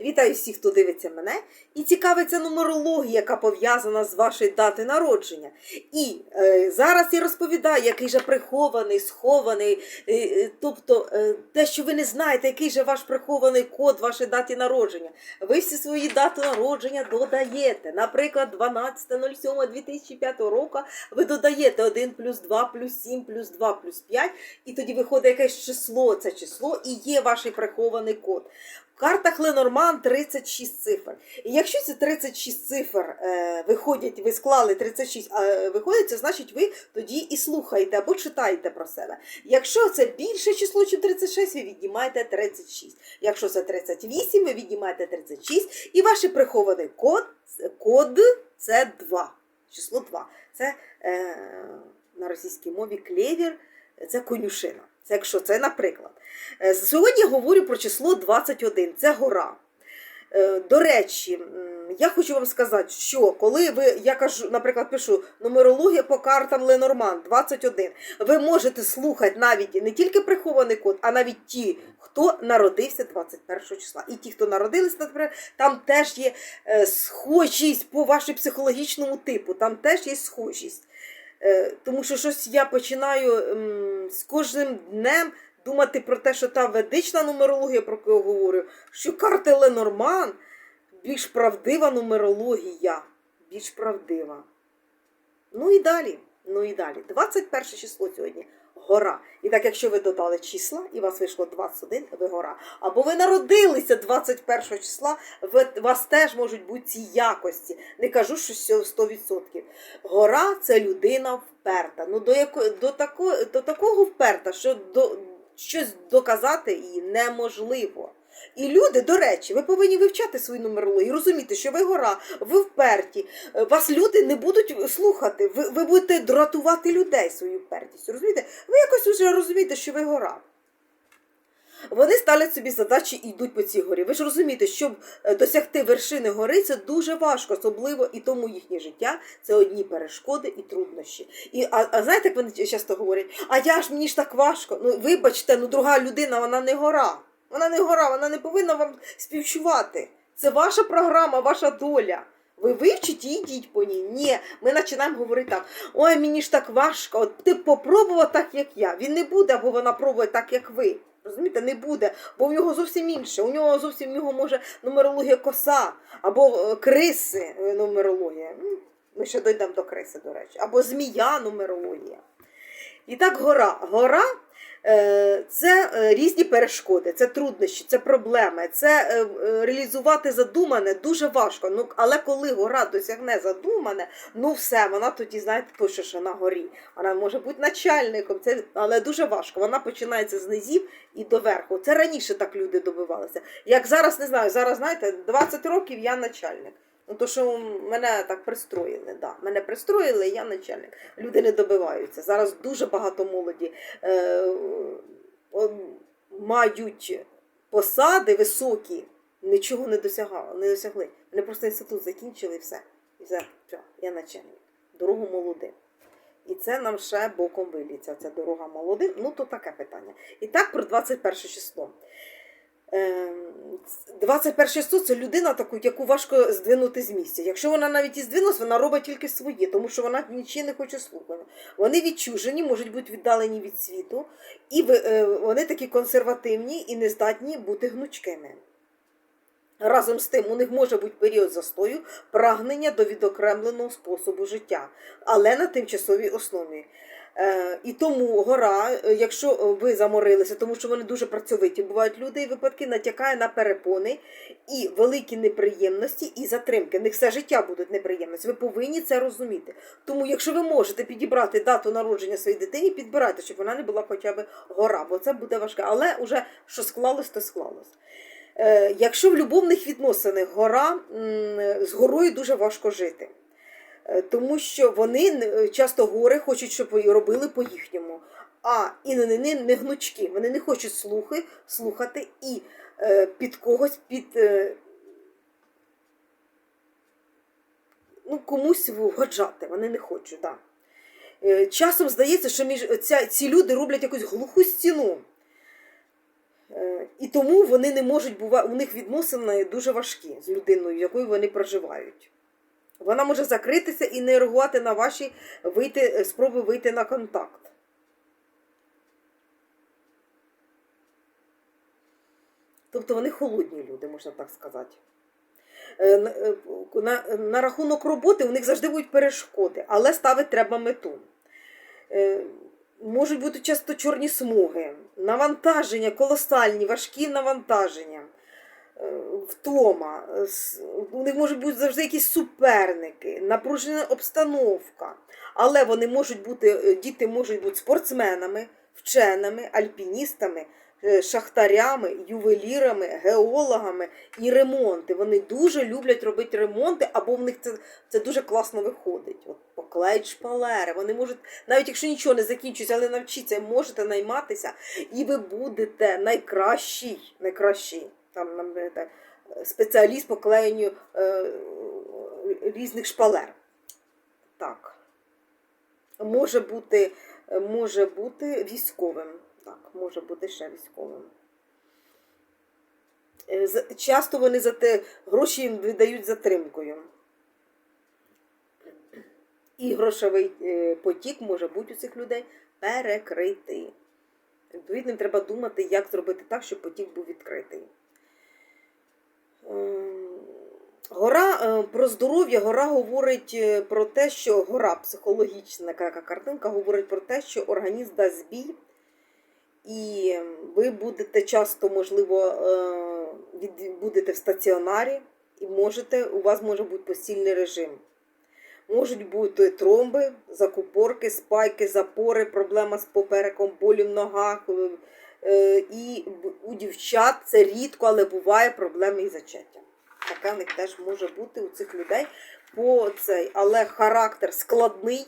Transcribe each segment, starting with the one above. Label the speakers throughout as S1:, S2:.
S1: Вітаю всіх, хто дивиться мене, і цікавиться нумерологія, яка пов'язана з вашою датою народження. І е, зараз я розповідаю, який же прихований, схований, е, е, тобто е, те, що ви не знаєте, який же ваш прихований код вашої дати народження. Ви всі свої дати народження додаєте. Наприклад, 12.07.2005 року ви додаєте 1 плюс 2 плюс 7 плюс 2 плюс 5, і тоді виходить якесь число. Це число і є ваш прихований код. В картах Ленорман 36 цифр. І якщо ці 36 цифр е, виходять, ви склали 36, а виходить, це значить ви тоді і слухаєте або читаєте про себе. Якщо це більше число, ніж 36, ви віднімаєте 36. Якщо це 38, ви віднімаєте 36. І ваш прихований код, код це 2. Число 2. Це е, на російській мові клевір, це конюшина. Це якщо це, наприклад. Е, Сьогодні я говорю про число 21, це гора. Е, До речі, я хочу вам сказати, що коли ви, я кажу, наприклад, пишу нумерологія по картам Ленорман 21, ви можете слухати навіть не тільки прихований код, а навіть ті, хто народився 21 числа. І ті, хто народилися, наприклад, там теж є е, схожість по вашому психологічному типу, там теж є схожість. Е, Тому що щось я починаю з кожним днем думати про те, що та ведична нумерологія, про яку я говорю, що карти Ленорман більш правдива нумерологія. Більш правдива. Ну і далі. Ну і далі. 21 число сьогодні гора. І так, якщо ви додали числа і у вас вийшло 21, ви гора. Або ви народилися 21 числа, ви, у вас теж можуть бути ці якості. Не кажу, що все 100%. Гора це людина вперта. Ну, до, яко, до, тако, до такого вперта, що до, щось доказати їй неможливо. І люди, до речі, ви повинні вивчати свою нумерологію, розуміти, що ви гора, ви вперті, е, вас люди не будуть слухати, ви, ви будете дратувати людей свою впертістю. Розумієте? Ви якось вже розумієте, що ви гора. Вони ставлять собі задачі і йдуть по цій горі. Ви ж розумієте, щоб е, досягти вершини гори, це дуже важко, особливо і тому їхнє життя це одні перешкоди і труднощі. І а, а знаєте, як вони часто говорять, а я ж мені ж так важко. Ну вибачте, ну друга людина, вона не гора. Вона не гора, вона не повинна вам співчувати. Це ваша програма, ваша доля. Ви вивчіть і йдіть по ній. Ні, ми починаємо говорити так: ой, мені ж так важко, от ти попробував так, як я. Він не буде, або вона пробує так, як ви. Розумієте, не буде, бо в нього зовсім інше. У нього зовсім в може нумерологія коса, або е, криси е, нумерологія. Ми ще дійдемо до криси, до речі, або змія нумерологія. І так, гора. Гора це е, різні перешкоди, це труднощі, це проблеми. Це е, е, реалізувати задумане дуже важко. Ну, але коли гора досягне задумане, ну все, вона тоді, знаєте, пише, що на горі. Вона може бути начальником, це, але дуже важко. Вона починається з низів і до верху. Це раніше так люди добивалися. Як зараз не знаю, зараз знаєте, 20 років я начальник. Ну, то, що мене так пристроїли, да. мене пристроїли, я начальник. Люди не добиваються. Зараз дуже багато молоді е, мають посади високі, нічого не досягали, не досягли. Вони просто інститут закінчили і все. І все, все, я начальник. Дорогу молодим. І це нам ще боком виліться. Ця дорога молодим. Ну, то таке питання. І так про 21 число. Ем, 21 число це людина таку, яку важко здвинути з місця. Якщо вона навіть і здвинулась, вона робить тільки своє, тому що вона нічого не хоче слухати. Вони відчужені, можуть бути віддалені від світу, і е, вони такі консервативні і не здатні бути гнучкими. Разом з тим, у них може бути період застою, прагнення до відокремленого способу життя, але на тимчасовій основі. Е, і тому гора, е, якщо е, ви заморилися, тому що вони дуже працьовиті, бувають люди і випадки, натякає на перепони і великі неприємності, і затримки. Них все життя будуть неприємності. Ви повинні це розуміти. Тому, якщо ви можете підібрати дату народження своїй дитині, підбирайте, щоб вона не була хоча б гора, бо це буде важке. Але вже що склалось, то склалось. Якщо в любовних відносинах гора, з горою дуже важко жити. Е, Тому що вони е, часто гори хочуть, щоб робили по-їхньому. А і не, гнучки. Вони не хочуть слухи, слухати і е, під когось під. Е, ну, комусь вгоджати. Вони не хочуть. Да. Е, часом здається, що між ця, ці люди роблять якусь глуху стіну. І тому вони не можуть бувати, у них відносини дуже важкі з людиною, якою вони проживають. Вона може закритися і не реагувати на ваші вийти, спроби вийти на контакт. Тобто вони холодні люди, можна так сказати. Е, на- е, На, на рахунок роботи у них завжди будуть перешкоди, але ставити треба мету. Е, Можуть бути часто чорні смуги, навантаження, колосальні, важкі навантаження, е, втома. У них можуть бути завжди якісь суперники, напружена обстановка. Але вони можуть бути, е, діти можуть бути спортсменами, вченими, альпіністами, е, шахтарями, ювелірами, геологами і ремонти. Вони дуже люблять робити ремонти, або в них це, це дуже класно виходить. От поклеїть шпалери. Вони можуть, навіть якщо нічого не закінчується, але навчіться, можете найматися, і ви будете найкращий, найкращий там, нам, спеціаліст по клеєнню е, різних шпалер. Так. Може бути, може бути військовим. Так, може бути ще військовим. Е, Часто вони за те гроші їм видають затримкою. І грошовий е, потік може бути у цих людей перекритий. Відповідно, треба думати, як зробити так, щоб потік був відкритий. Ем, Гора е, про здоров'я, гора говорить е, про те, що гора психологічна така картинка говорить про те, що організм дасть збій, і ви будете часто, можливо, е, будете в стаціонарі, і можете, у вас може бути постільний режим. Можуть бути тромби, закупорки, спайки, запори, проблема з попереком, болі в ногах. Е, е, І у дівчат це рідко, але буває проблеми із зачаттям. Таке в них теж може бути у цих людей по цей, але характер складний,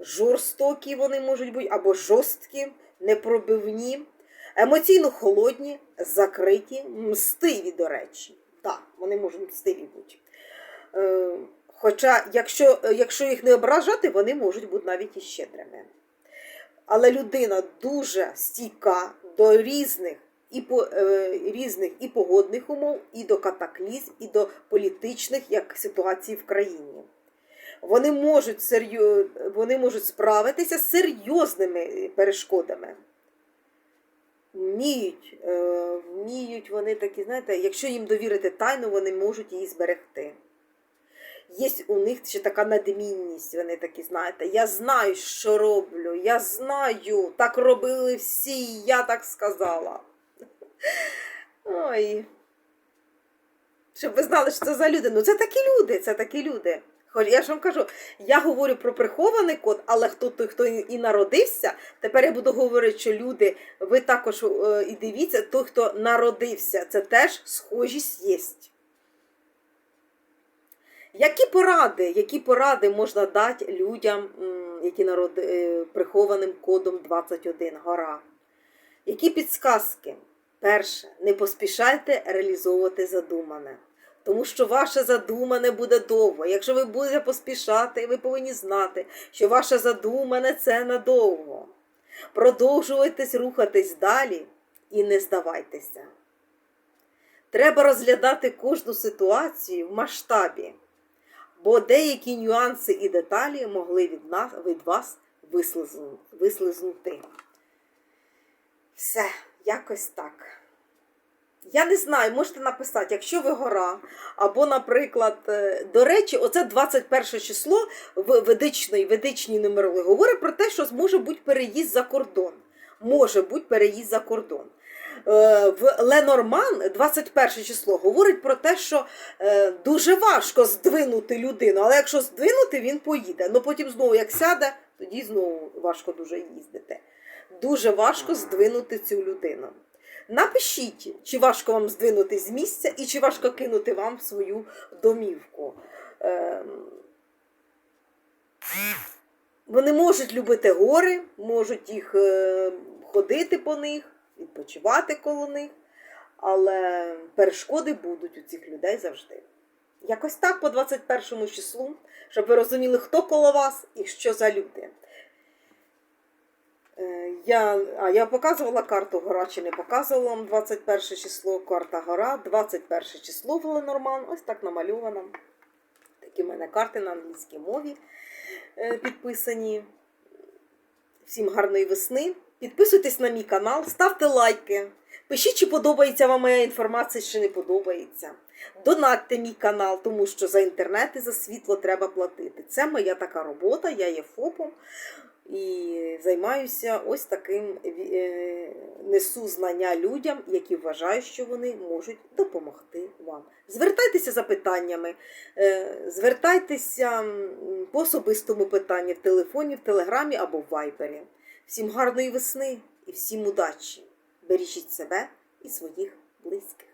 S1: жорстокі вони можуть бути, або жорсткі, непробивні, емоційно холодні, закриті, мстиві, до речі. Так, вони можуть мстиві бути. Е, Хоча, якщо, якщо їх не ображати, вони можуть бути навіть і щедрими. Але людина дуже стійка до різних і по е, різних і погодних умов, і до катаклізм, і до політичних як ситуацій в країні. Вони можуть серйоз, вони можуть справитися з серйозними перешкодами. Вміють, е, вміють вони такі, знаєте, якщо їм довірити тайну, вони можуть її зберегти. Є у них ще така надмінність, вони такі, знаєте, я знаю, що роблю, я знаю, так робили всі, я так сказала. Ой. Щоб ви знали, що це за люди. Ну, це такі люди, це такі люди. Хоч я ж вам кажу, я говорю про прихований код, але хто той, хто і народився, тепер я буду говорити, що люди, ви також е, і дивіться, той, хто народився, це теж схожість є. Які поради, які поради можна дати людям, які народ... е, прихованим кодом 21 гора? Які підсказки? Перше, не поспішайте реалізовувати задумане. Тому що ваше задумане буде довго. Якщо ви будете поспішати, ви повинні знати, що ваше задумане це надовго. Продовжуйтесь рухатись далі і не здавайтеся. Треба розглядати кожну ситуацію в масштабі, бо деякі нюанси і деталі могли від, нас, від вас вислизнути. Все, якось так. Я не знаю, можете написати, якщо ви гора, або, наприклад, е, до речі, оце 21 число ведичної, ведичній нумерології говорить про те, що може бути переїзд за кордон. Може бути переїзд за кордон. Е, В Ленорман 21 число говорить про те, що е, дуже важко здвинути людину, але якщо здвинути, він поїде. Ну потім знову як сяде, тоді знову важко дуже їздити. Дуже важко здвинути цю людину. Напишіть, чи важко вам здвинути з місця і чи важко кинути вам свою домівку. Ем, Вони можуть любити гори, можуть їх е, ходити по них, відпочивати коло них, але перешкоди будуть у цих людей завжди. Якось так по 21 числу, щоб ви розуміли, хто коло вас і що за люди. Е, Я, а я показувала карту гора чи не показувала вам 21 число, карта гора, 21 число в Ленорман, ось так намальована. Такі в мене карти на англійській мові е, підписані. Всім гарної весни. Підписуйтесь на мій канал, ставте лайки. Пишіть, чи подобається вам моя інформація, чи не подобається. Донатьте мій канал, тому що за інтернет і за світло треба платити. Це моя така робота, я є ФОПом і займаюся ось таким е, несу знання людям, які вважають, що вони можуть допомогти вам. Звертайтеся за питаннями, е, звертайтеся по особистому питанню в телефоні, в телеграмі або в вайбері. Всім гарної весни і всім удачі! Бережіть себе і своїх близьких.